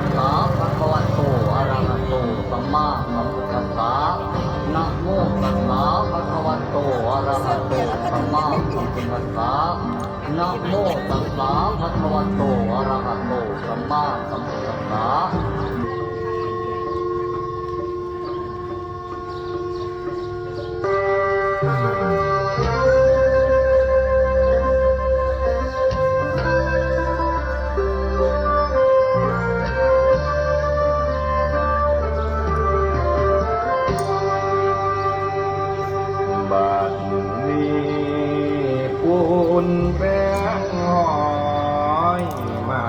สสะภะคะวะโตอะระหะโตสัมมาสัมพุทธัสสะนะโมตัสสะภะคะวะโตอะระหะโตสัมมาสัมพุทธัสสะนะโมตัสสะภะคะวะโตอะระหะโตสัมมาสัมพุทธัสสะ ปุนแป้งหอยมา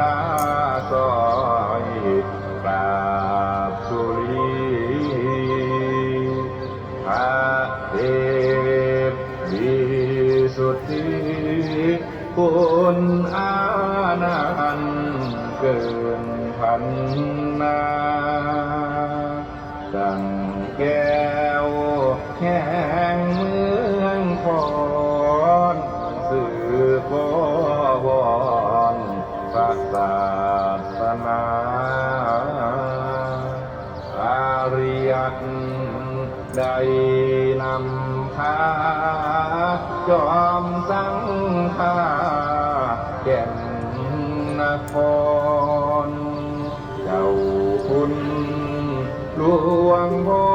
ลาซอยกราบสุรีพระเทพดีสุดที่คุณอานันเกินพันนาดังแก้วแห่งเมืองพอ วรพระศาสนาอาริยัตได้นำพาจอมสังฆาแก่นนคร เจ้าคุณหลวงพ่อ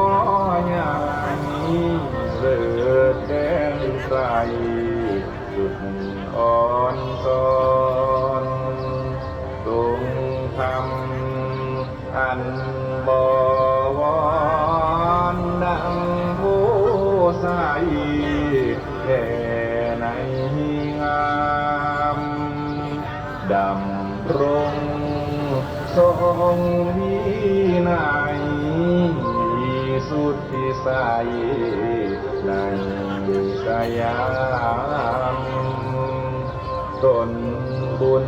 งวินัยสุดที่ใสในสยามตนบุญ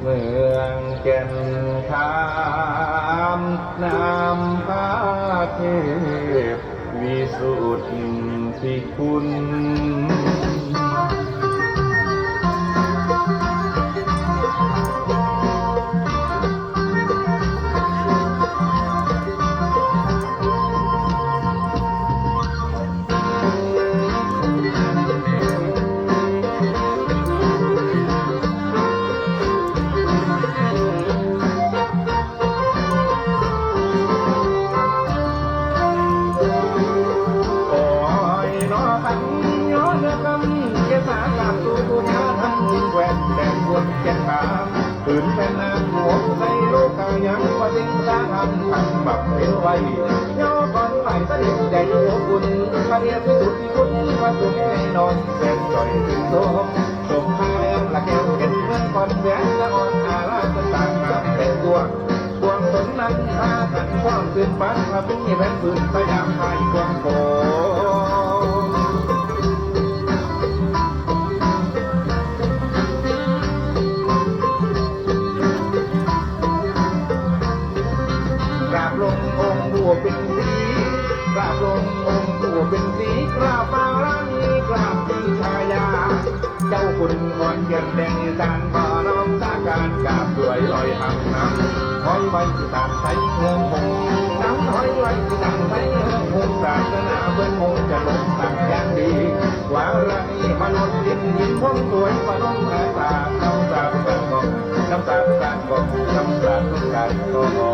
เมืองแก่นคามนำพาเทพวิสุทธิคุณ ผืนนน้ำหัวในโลกกายังว่าสิ่งสาทำทำบักเป็นไว้ย่อก่อนไหลสนิทใจหัวคุณพระเดียที่สุที่คุณว่าสุขให้นอนแสนจ่อยถึงโสมสมพาแอมละแก้วเห็นเมืองก่อนแหวนละอ่อนอาลาจะต่างกับเป็นตัวดวงสนนั้นพากันความคืนฝันพระพุ่งแผ่นปืนสยามไทยกวางโก คุณอ่อนเกียนแดงอีสานขอน้อมสาการกาบด้วยลอยหางน้ำหอยไว้ที่ตามใช้เมืองคงน้ำหอยไว้ที่ตามใช้เมืองคงศาสนาเพื่อนคงจะลงต่างอย่างดีวาระนี้มนุษย์ดินยินพงสวยปนมอาสาน้ำสาบกันกองน้ำสาบกันกองน้ำสาบกันกอง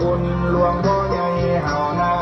คุณหลวงพ่อใหญ่เฮานา